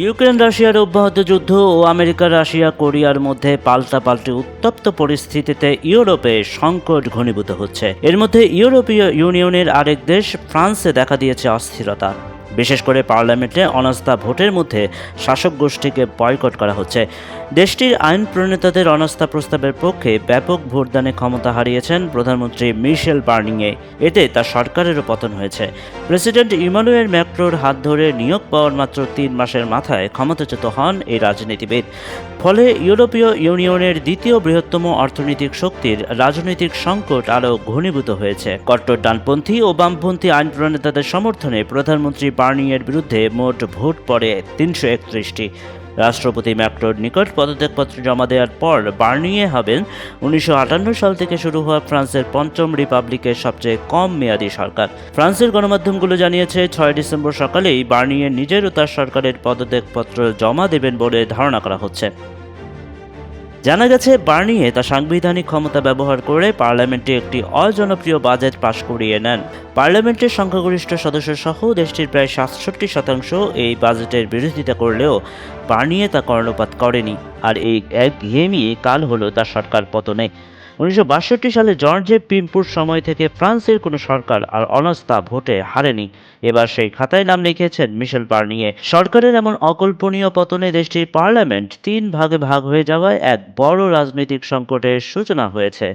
Ukraine, রাশিয়ার অব্যাহত যুদ্ধ ও আমেরিকা, রাশিয়া, কোরিয়ার মধ্যে পাল্টাপাল্টি উত্তপ্ত পরিস্থিতিতে ইউরোপে সংকট ঘনীভূত হচ্ছে। এর মধ্যে ইউরোপীয় ইউনিয়নের আরেক দেশ, ফ্রান্সে দেখা দিয়েছে অস্থিরতা। বিশেষ করে পার্লামেন্টে অনাস্থা ভোটের মধ্যে শাসক গোষ্ঠীকে বয়কট করা হচ্ছে। দেশটির আইন প্রণেতাদের অনাস্থা প্রস্তাবের পক্ষে ব্যাপক ভোটদানে ক্ষমতা হারিয়েছেন প্রধানমন্ত্রী মিশেল বার্নিংয়ে। এতে তার সরকারেরও পতন হয়েছে। প্রেসিডেন্ট ইমানুয়েল ম্যাক্রোর হাত ধরে নিয়োগ পাওয়ার মাত্র তিন মাসের মাথায় ক্ষমতাচ্যুত হন এই রাজনীতিবিদ। ফলে ইউরোপীয় ইউনিয়নের দ্বিতীয় বৃহত্তম অর্থনৈতিক শক্তির রাজনৈতিক সংকট আরও ঘনীভূত হয়েছে। কট্টর ডানপন্থী ও বামপন্থী আইন প্রণেতাদের সমর্থনে প্রধানমন্ত্রী বার্নিয়ের বিরুদ্ধে মোট ভোট পড়ে তিনশো একত্রিশটি। রাষ্ট্রপতি ম্যাক্রোর নিকট পদত্যাগপত্র জমা দেওয়ার পর বার্নিয়ে হবেন উনিশশো আটান্ন সাল থেকে শুরু হওয়া ফ্রান্সের পঞ্চম রিপাবলিকের সবচেয়ে কম মেয়াদী সরকার। ফ্রান্সের গণমাধ্যমগুলো জানিয়েছে, ছয় ডিসেম্বর সকালেই বার্নিয়ে নিজের ও তার সরকারের পদত্যাগপত্র জমা দেবেন বলে ধারণা করা হচ্ছে। জানা গেছে, বার্নিয়ে তার সাংবিধানিক ক্ষমতা ব্যবহার করে পার্লামেন্টে একটি অজনপ্রিয় বাজেট পাশ করিয়ে নেন। পার্লামেন্টের সংখ্যাগরিষ্ঠ সদস্য সহ দেশটির প্রায় সাতষট্টি শতাংশ এই বাজেটের বিরোধিতা করলেও বার্নিয়ে তা কর্ণপাত করেনি। আর এই এক ঘেমিয়ে কাল হলো তার সরকার পতনে। উনিশশো বাষট্টি সালে জর্জে পিম্পুর সময় থেকে ফ্রান্সের কোনো সরকার আর অনাস্থা ভোটে হারেনি। এবার সেই খাতায় নাম লিখেছেন মিশেল পার্নিয়ে সরকারের এমন অকল্পনীয় পতনে দেশটির পার্লামেন্ট তিন ভাগে ভাগ হয়ে যাওয়ায় এক বড় রাজনৈতিক সংকটের সূচনা হয়েছে।